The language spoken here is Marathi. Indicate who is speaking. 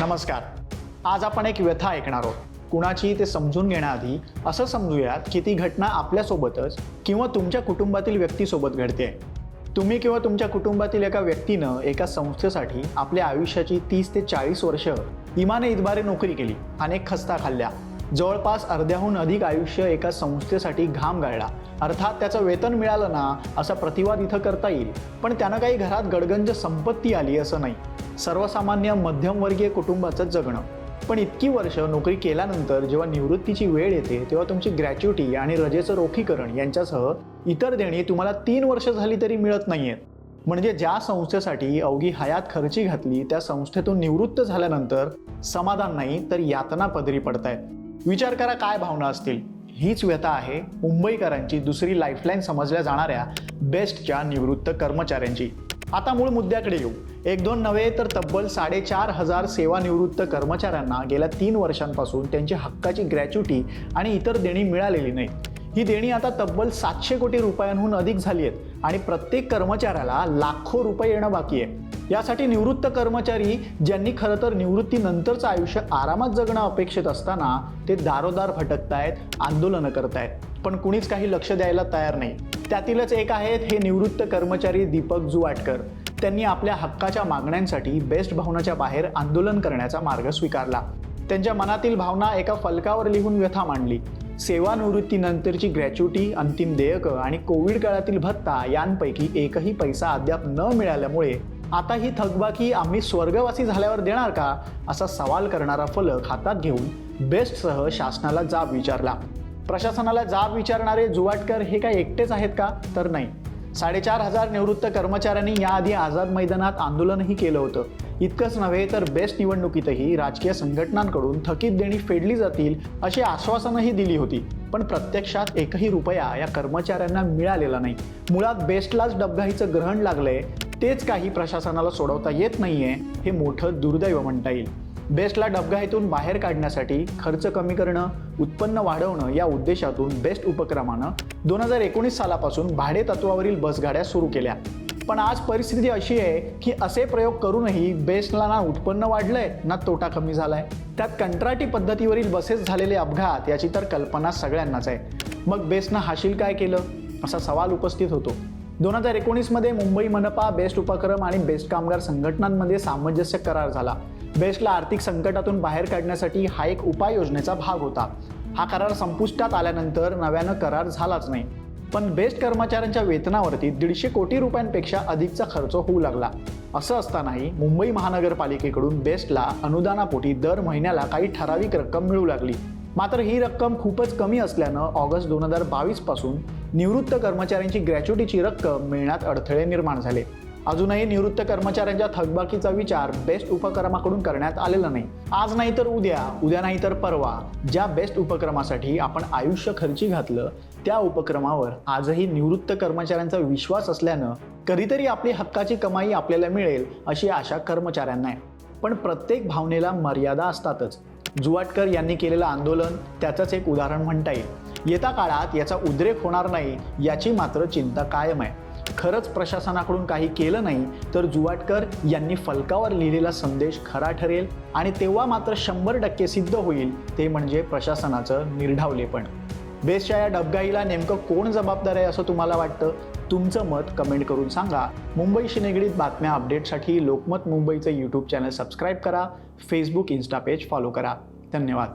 Speaker 1: नमस्कार. आज आपण एक व्यथा ऐकणार आहोत. कुणाची ते समजून घेण्याआधी असं समजूयात की ती घटना आपल्यासोबतच किंवा तुमच्या कुटुंबातील व्यक्तीसोबत घडते. तुम्ही किंवा तुमच्या कुटुंबातील एका व्यक्तीनं एका संस्थेसाठी आपल्या आयुष्याची तीस ते चाळीस वर्ष इमाने इतबारे नोकरी केली अनेक खस्ता खाल्ल्या. जवळपास अर्ध्याहून अधिक आयुष्य एका संस्थेसाठी घाम गाळला. अर्थात त्याचं वेतन मिळालं ना असा प्रतिवाद इथं करता येईल. पण त्यानं काही घरात गडगंज संपत्ती आली असं नाही. सर्वसामान्य मध्यमवर्गीय कुटुंबाचं जगणं. पण इतकी वर्ष नोकरी केल्यानंतर जेव्हा निवृत्तीची वेळ येते तेव्हा तुमची ग्रॅच्युटी आणि रजेचं रोखीकरण यांच्यासह इतर देणी तुम्हाला तीन वर्ष झाली तरी मिळत नाही आहेत म्हणजे ज्या संस्थेसाठी अवघी हयात खर्ची घातली त्या संस्थेतून निवृत्त झाल्यानंतर समाधान नाही तर यातना पदरी पडतायत. विचार करा काय भावना असतील. हीच व्यथा आहे मुंबईकरांची दुसरी लाईफलाईन समजल्या जाणाऱ्या बेस्टच्या निवृत्त कर्मचाऱ्यांची. आता मूळ मुद्द्याकडे येऊ. एक दोन नव्हे तर तब्बल साडेचार हजार सेवानिवृत्त कर्मचाऱ्यांना गेल्या तीन वर्षांपासून त्यांची हक्काची ग्रॅच्युटी आणि इतर देणी मिळालेली नाही ही देणी आता तब्बल सातशे कोटी रुपयांहून अधिक झाली आहेत आणि प्रत्येक कर्मचाऱ्याला लाखो रुपये येणं बाकी आहे. यासाठी निवृत्त कर्मचारी ज्यांनी खरं तर निवृत्तीनंतरचं आयुष्य आरामात जगणं अपेक्षित असताना ते दारोदार भटकतायत आंदोलनं करतायत. पण कुणीच काही लक्ष द्यायला तयार नाही. त्यातीलच एक आहेत हे निवृत्त कर्मचारी दीपक जुवाटकर. त्यांनी आपल्या हक्काच्या मागण्यांसाठी बेस्ट भवनाच्या बाहेर आंदोलन करण्याचा मार्ग स्वीकारला. त्यांच्या मनातील भावना एका फलकावर लिहून व्यथा मांडली. सेवानिवृत्तीनंतरची ग्रॅच्युटी अंतिम देयकं आणि कोविड काळातील भत्ता यांपैकी एकही पैसा अद्याप न मिळाल्यामुळे आता ही थकबाकी आम्ही स्वर्गवासी झाल्यावर देणार का? असा सवाल करणारा फलक हातात घेऊन बेस्टसह शासनाला जाब विचारला. प्रशासनाला जाब विचारणारे जुवाटकर हे काय एकटेच आहेत का? तर नाही. साडेचार हजार निवृत्त कर्मचाऱ्यांनी याआधी आझाद मैदानात आंदोलनही केलं होतं. इतकंच नव्हे तर बेस्ट निवडणुकीतही राजकीय संघटनांकडून थकीत देणी फेडली जातील अशी आश्वासनही दिली होती. पण प्रत्यक्षात एकही रुपया या कर्मचाऱ्यांना मिळालेला नाही. मुळात बेस्टलाच डबघाईचं ग्रहण लागलंय. तेच काही प्रशासनाला सोडवता येत नाहीये हे मोठं दुर्दैव म्हणता येईल. बेस्टला डबघाईतून बाहेर काढण्यासाठी खर्च कमी करणं उत्पन्न वाढवणं या उद्देशातून बेस्ट उपक्रमानं दोन हजार एकोणीस सालापासून भाडे तत्वावरील बसगाड्या सुरू केल्या. पण आज परिस्थिती अशी आहे की असे प्रयोग करूनही बेस्टला ना उत्पन्न वाढलंय ना तोटा कमी झालाय. त्यात कंत्राटी पद्धतीवरील बसेस झालेले अपघात याची तर कल्पना सगळ्यांनाच आहे. मग बेस्टनं हाशील काय केलं? असा सवाल उपस्थित होतो. दोन हजार एकोणीसमध्ये मुंबई मनपा बेस्ट उपक्रम आणि बेस्ट कामगार संघटनांमध्ये सामंजस्य करार झाला. बेस्टला आर्थिक संकटातून बाहेर काढण्यासाठी हा एक उपाययोजनेचा भाग होता. हा करार संपुष्टात आल्यानंतर नव्यानं करार झालाच नाही. पण बेस्ट कर्मचाऱ्यांच्या वेतनावरती दीडशे कोटी रुपयांपेक्षा अधिकचा खर्च होऊ लागला. असं असतानाही मुंबई महानगरपालिकेकडून बेस्टला अनुदानापोटी दर महिन्याला काही ठराविक रक्कम मिळू लागली. मात्र ही रक्कम खूपच कमी असल्यानं ऑगस्ट दोन हजार बावीसपासून निवृत्त कर्मचाऱ्यांची ग्रॅच्युटीची रक्कम मिळण्यात अडथळे निर्माण झाले. अजूनही निवृत्त कर्मचाऱ्यांच्या थकबाकीचा विचार बेस्ट उपक्रमाकडून करण्यात आलेला नाही. आज नाही तर उद्या उद्या नाही तर परवा ज्या बेस्ट उपक्रमासाठी आपण आयुष्य खर्ची घातलं त्या उपक्रमावर आजही निवृत्त कर्मचाऱ्यांचा विश्वास असल्यानं कधीतरी आपली हक्काची कमाई आपल्याला मिळेल अशी आशा कर्मचाऱ्यांना आहे. पण प्रत्येक भावनेला मर्यादा असतातच. जुवाटकर यांनी केलेलं आंदोलन त्याचंच एक उदाहरण म्हणता येईल. येत्या काळात याचा उद्रेक होणार नाही याची मात्र चिंता कायम आहे. खरंच प्रशासनाकडून काही केलं नाही तर जुवाटकर यांनी फलकावर लिहिलेला संदेश खरा ठरेल आणि तेव्हा मात्र शंभर टक्के सिद्ध होईल ते म्हणजे प्रशासनाचं निर्ढावलेपण. बेस्टच्या या डबगाईला नेमकं कोण जबाबदार आहे असं तुम्हाला वाटतं? तुमचं मत कमेंट करून सांगा. मुंबईशी निगडीत बातम्या अपडेटसाठी लोकमत मुंबईचं यूट्यूब चॅनल सबस्क्राईब करा. फेसबुक इन्स्टा पेज फॉलो करा. धन्यवाद.